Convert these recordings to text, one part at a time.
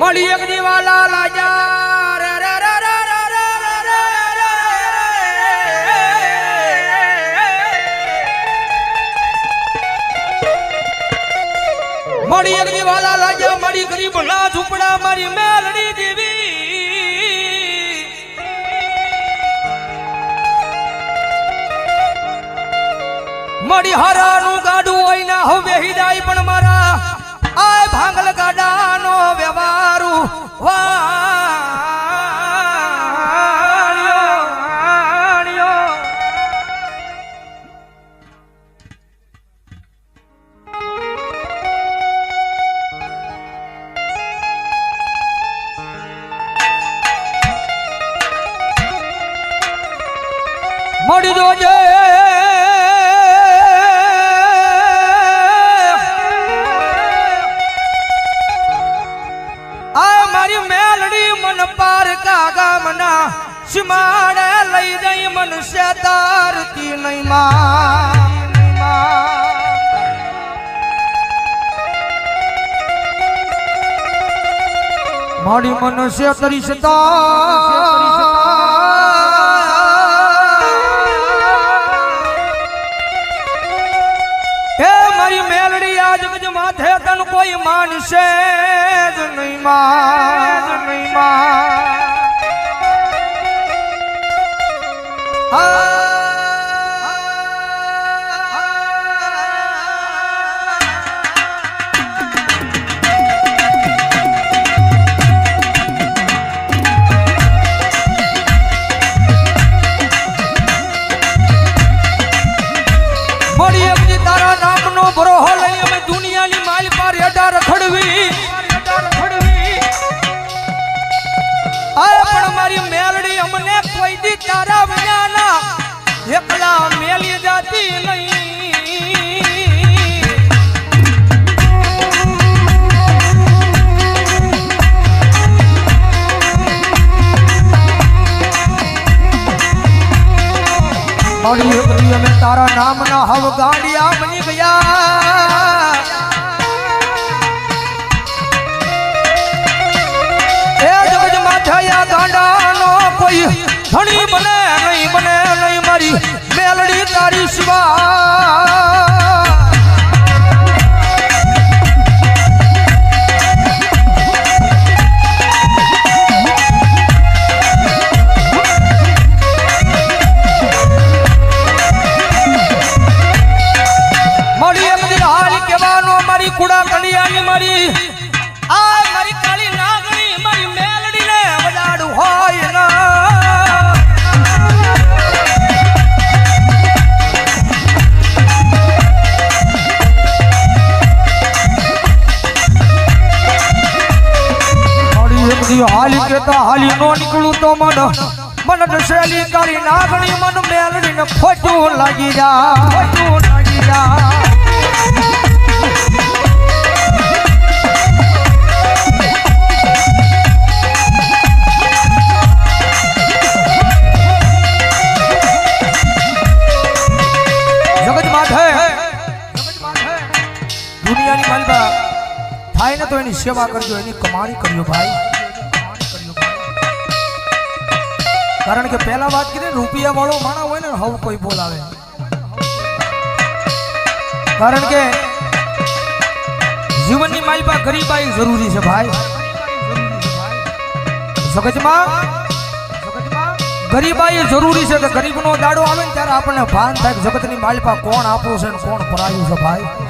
મળી એક દીવાલા લાજા રે રે રે રે રે રે રે રે. મળી એક દીવાલા લાજા મળી ગરીબ ના ઝૂંપડા મારી મેલડી દેવી મળી હરાનું ગાડું હોય મના સીમાડે લઈ જઈ મનુષ્ય તારતી નહીં માં. મારી મનુષ્ય તરીસતા હે મારી મેલડી આજ જ માથે તન કોઈ માનશે જ નહીં માં નહીં માં 好第一个 નો નીકળું તો મન મન દશેલી કરી નાગણી મન મેલડીને ખોટું લાગી જા ખોટું લાગી જા દુનિયાની માલિકા થાય ને તો એની સેવા કરજો, એની કમાણી કરજો ભાઈ. કારણ કે પહેલા વાત કરી રૂપિયા વાળો માણા હોય ને, હવ કોઈ બોલાવે. કારણ કે જીવનની માલબા ગરીબાઈ જરૂરી છે ભાઈ. જગતમાં ગરીબાઈ જરૂરી છે કે ગરીબનો દાડો આવે ને ત્યારે આપણને ભાન થાય જગત જગતની માલિપા કોણ આપણું છે ને કોણ પરાયું છે ભાઈ.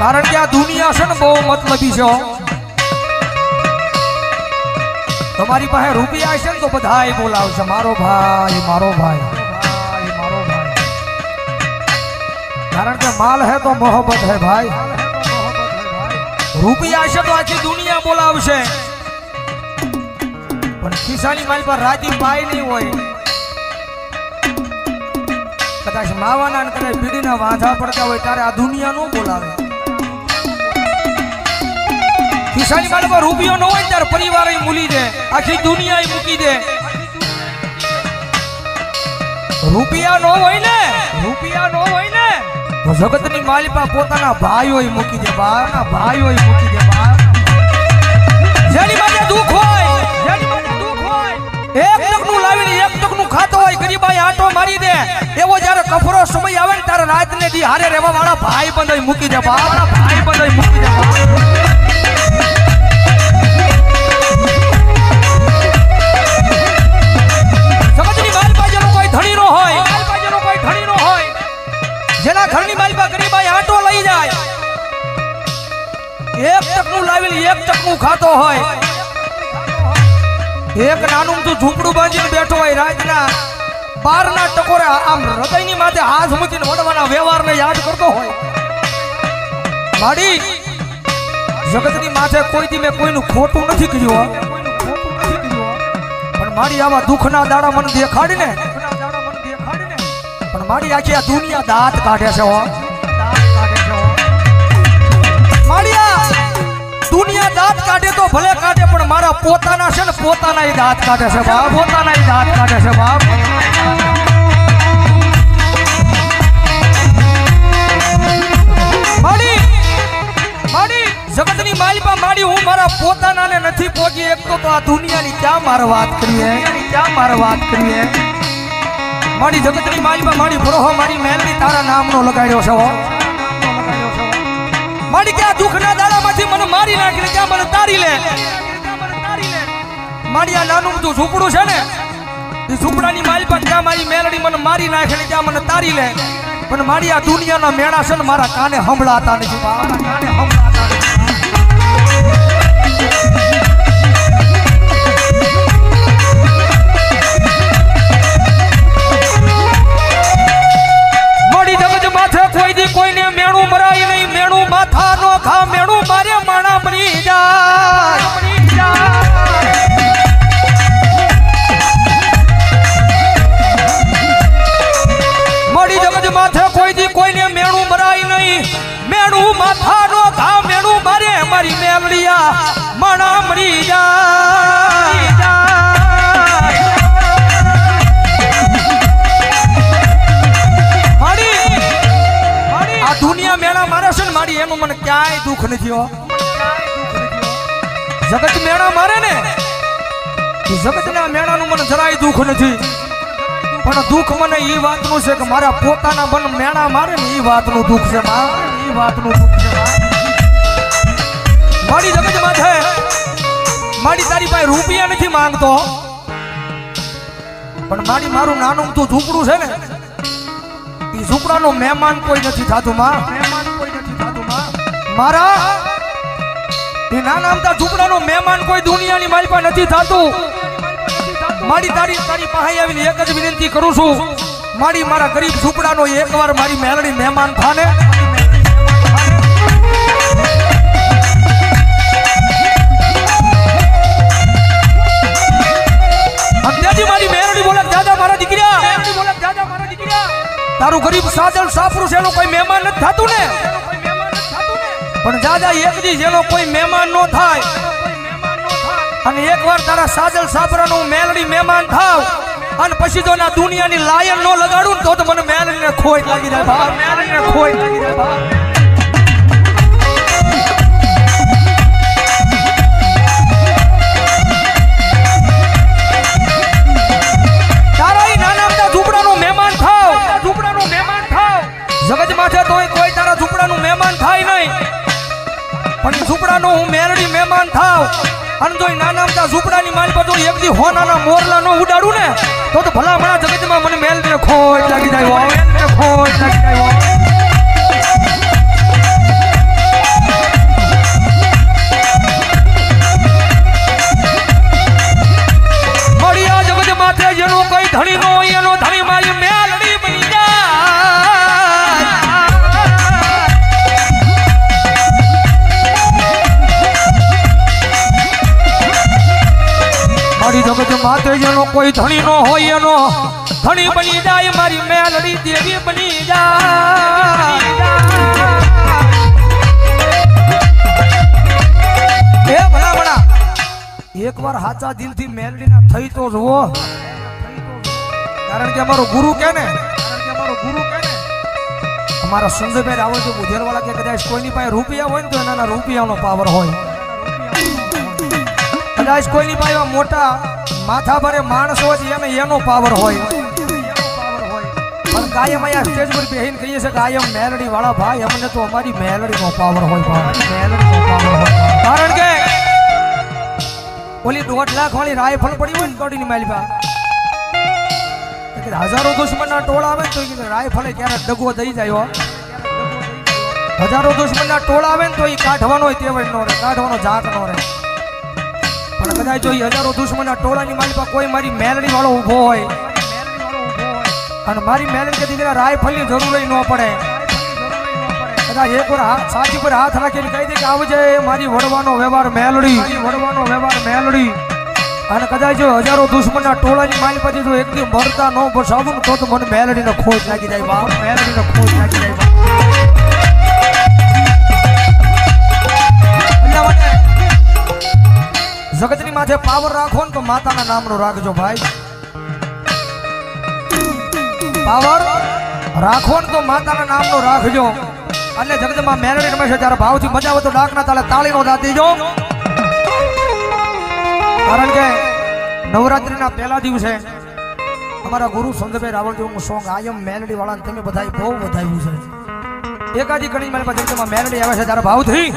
કારણ કે આ દુનિયા છે ને બહુ મતલબી છે તમારી પાસે રૂપિયા છે ને તો બધાય બોલાવશે. મારો ભાઈ મારો ભાઈ. કારણ કે માલ હે તો મોહબ્બત હે ભાઈ. રૂપિયા છે તો આખી દુનિયા બોલાવશે. પણ ખિસ્સાની મારી પર રાજી પાય નહીં હોય. કદાચ માવાના કદાચ બીડીના વાંધા પડતા હોય ત્યારે આ દુનિયા નો બોલાવે. ખિસ્સાની માલમાં રૂપિયો ન હોય ત્યારે પરિવાર મૂલી દે. આખી દુનિયા મૂકી દે. રૂપિયા નો હોય ને, રૂપિયા નો હોય ને, તો જગતની માલિપા પોતાના ભાઈઓ મૂકી દે બાના ભાઈઓ મૂકી દે બા જેની માટે દુઃખ હોય જેની માથે દુઃખ હોય. એક ટકનું લાવીને એક ટકનું ખાતો હોય ગરીબાઈ આટો મારી દે. એવો જ્યારે કફરો સમય આવે ને ત્યારે રાતને દી હારે રહેવા વાળા ભાઈ બંધ મૂકી દે બા ભાઈ બંધ મૂકી દે જેના ઘરની માલિપા ગરીબાઈ આટો લઈ જાય. એક ટકનું લાવીને એક ટકનું ખાતો હોય. એક નાનું તું ઝૂંપડું બાંધીને બેઠો હોય રાતના. બારના ટકોરે આમ હૃદયની માથે હાથ મૂકીને વડવાના વ્યવહારને યાદ કરતો હોય. માડી, જગતની માથે કોઈ દી મેં કોઈનું ખોટું નથી કર્યું પણ મારી આવા દુઃખના દાડા મને દેખાડીને પણ મારી આખી આ દુનિયા દાંત કાઢે છે, હો. મારી આ દુનિયા દાંત કાઢે તો ભલે કાઢે, પણ મારા પોતાના છે ને પોતાના ય દાંત કાઢે છે, બાપ. પોતાના ય દાંત કાઢે છે, બાપ. માડી માડી, જગતની માલિપા માડી, હું મારા પોતાનાને નથી પહોંચી એકતો તો આ દુનિયાની ક્યાં મારે વાત કરીએ? ક્યાં મારે વાત કરીએ? મારી જગતની માલિપા મારી ભરોહો, મારી મહેલની તારા નામનો લગાડ્યો છે મારી કે આ દુઃખના દાડામાંથી મને મારી નાખીને ત્યાં મને તારી લે. મારી આ નાનું બધું ઝૂંપડું છે ને, એ ઝૂંપડાની પણ ત્યાં મારી મેલડી મને મારી નાખે ને ત્યાં મને તારી લે. પણ મારી આ દુનિયાના મેળા છે ને મારા કાને સંભળાતા નથી કાને સંભળાતા દુઃખ નથી હો. જગત મેળા મારે ને. એ જગતના મેળાનું મને જરાય દુઃખ નથી. પણ દુઃખ મને એ વાતનું છે કે મારા પોતાના મન મેળા મારે ને એ વાતનું દુઃખ છે એ વાતનું દુઃખ છે. મારી જગત માથે મારી તારી પાસે રૂપિયા નથી માંગતો. પણ મારી મારું નાનું તું ઝૂંપડું છે ને, ઈ ઝૂંપડાનો મહેમાન કોઈ નથી થતું માં મારા એ નાના અમથા ઝૂંપડાનો મહેમાન કોઈ દુનિયાની પાસે નથી થતું. મારી તારી તારી પાસે આવીને એક જ વિનંતી કરું છું. મારી મારા ગરીબ ઝૂંપડાનો એકવાર મારી મેલડી મહેમાન થાને. દાદા, એક દી જેનો કોઈ મહેમાન નો થાય. અને એકવાર તારા સાજલ સાપરાનું મેલડી મહેમાન થાવ, અને પછી જો ના દુનિયાની લાયન નો લગાડું તો મને મેલડીને ખોઈ લાગી જાય મેલડીને ખોઈ લાગી જાય પણ ઝૂંપડાનો હું મેરડી મહેમાન થાવ. અને જો નાના ઝૂંપડાની મારી પર જો એક દી હોનાના મોરલા નો ઉડાડું ને, તો તો મારી જગત માથે જેનો કોઈ ધણી નો હોય એનો. ધણી બની જાય, મારી મેલડી દેવી બની જાય. એક એકવાર સાચા દિલથી મેલડીના થઈ તો જુઓ. કારણ કે અમારો ગુરુ કે ને? કારણ ગુરુ ને? અમારા સંજયભાઈ રાવલ જો બુધેરવાળા કે કદાચ કોઈની પાસે રૂપિયા હોય ને તો એના રૂપિયાનો પાવર હોય. કદાચ કોઈની પાસે એવા મોટા માથા ભરે માણસ હોય એમ એનો પાવર હોય. પણ કાયમ અહીંયા સ્ટેજ પર બેહીને કહીએ છીએ કાયમ મેલડી વાળા ભાઈ અમને તો અમારી મેલડીનો પાવર હોય મેલડીનો પાવર હોય કારણ કે ઓલી દોઢ લાખ વાળી રાયફલ પડી હોય ને કડીની માલિકા હજારો દુશ્મનના ટોળા આવે ને તો રાયફળે ક્યારેક દગો દઈ જાય. હજારો દુશ્મનના ટોળા આવે ને તો એ કાઢવાનો તેવડ નો રહે કાઢવાનો જાત નો રહે. કદાચ જો હજારો દુશ્મનના ટોળાની માલિકા કોઈ મારી મેલડી વાળો ઊભો હોય. અને મારી મેલડી કે દીકરા રાયફલની જરૂર ન પડે. કદાચ એક વાર હાથ સાચી પર હાથ રાખીને કહી દે કે આવજે, મારી વડવાનો વ્યવહાર મેલડી. વડવાનો વ્યવહાર મેલડી. અને કદાચ જો હજારો દુશ્મનના ટોળાની માલ પછી જો એકદી મરતા ન બસાવું તો મને મેલડીને ખોજ લાગી જાય બાપ. મેલડીને ખોજ લાગી જાય જગતની માથે પાવર રાખો ને તો માતાના નામનો રાખજો ભાઈ. પાવર રાખો ને તો માતાના નામનો રાખજો. અને જગતમાં મેરડી રમે છે ત્યારે ભાવથી મજા આવે તો ડાકના તાળે તાળીનો દાતી જો કારણ કે નવરાત્રીના પહેલા દિવસે અમારા ગુરુ સંતભાઈ રાવળદેવનું સોંગ આયમ મેલડી વાળાને તમે બધા બહુ વધાવ્યું છે. એકાદી ઘણી મારી પાસે મેલડી આવે છે ત્યારે ભાવથી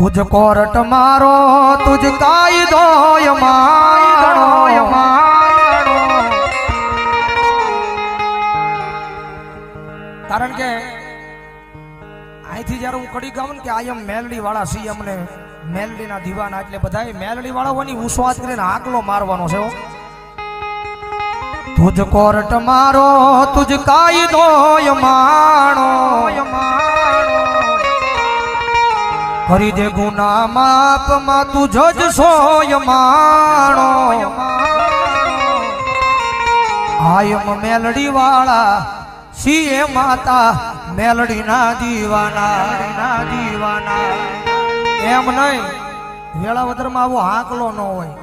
તુજ કોરટ મારો, તુજ કાયદો માણો માણો કારણ કે અહીંથી જ્યારે હું કડી ગાઉં ને કે આયમ મેલડી વાળા સી અમને, મેલડીના દીવાના એટલે બધાય મેલડી વાળાઓની ઉસ્વાદ કરીને આકલો મારવાનો છે. તુજ કોરટ મારો, તુજ કાયદો માણો કરી દે ગુના માપમાં તું જજ સોય માણો. આયમ મેલડી વાળા સીએ માતા મેલડી ના દીવાના. ના દીવાના. એમ નહીં વેળાવદરમાં આવો હાંકલો ન હોય.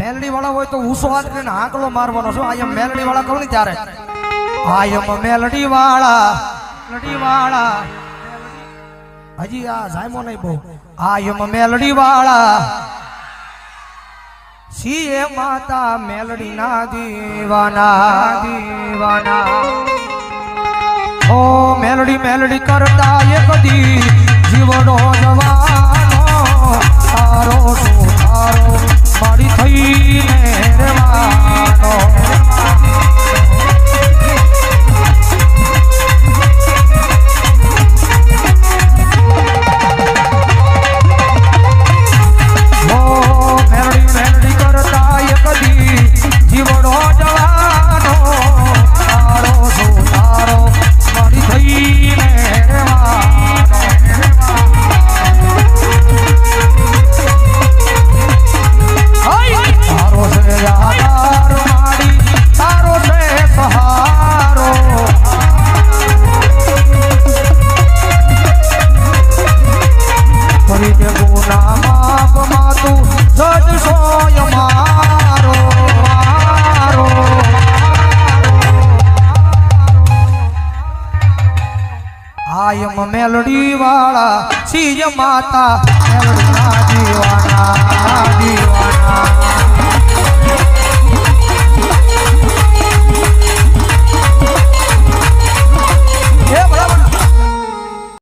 મેલડી વાળા હોય તો ઉસો હાથ કરીને હાંકલો મારવાનો છો. આયમ મેલડી વાળા કહું ને ત્યારે. આયમ મેલડી વાળા મેલડી વાળા હજી આ જાયમો નહીં બહુ. આયમ મેલડી વાળા સીએ માતા મેલડી ના દીવાના દીવાના. ઓ મેલડી મેલડી કરતા એક દી જીવડો જવાનો. સારો સારો મારી થઈને રહેવાનો. મેલડી વાળા સિંહ માતા મેલડી દીવાના દીવાના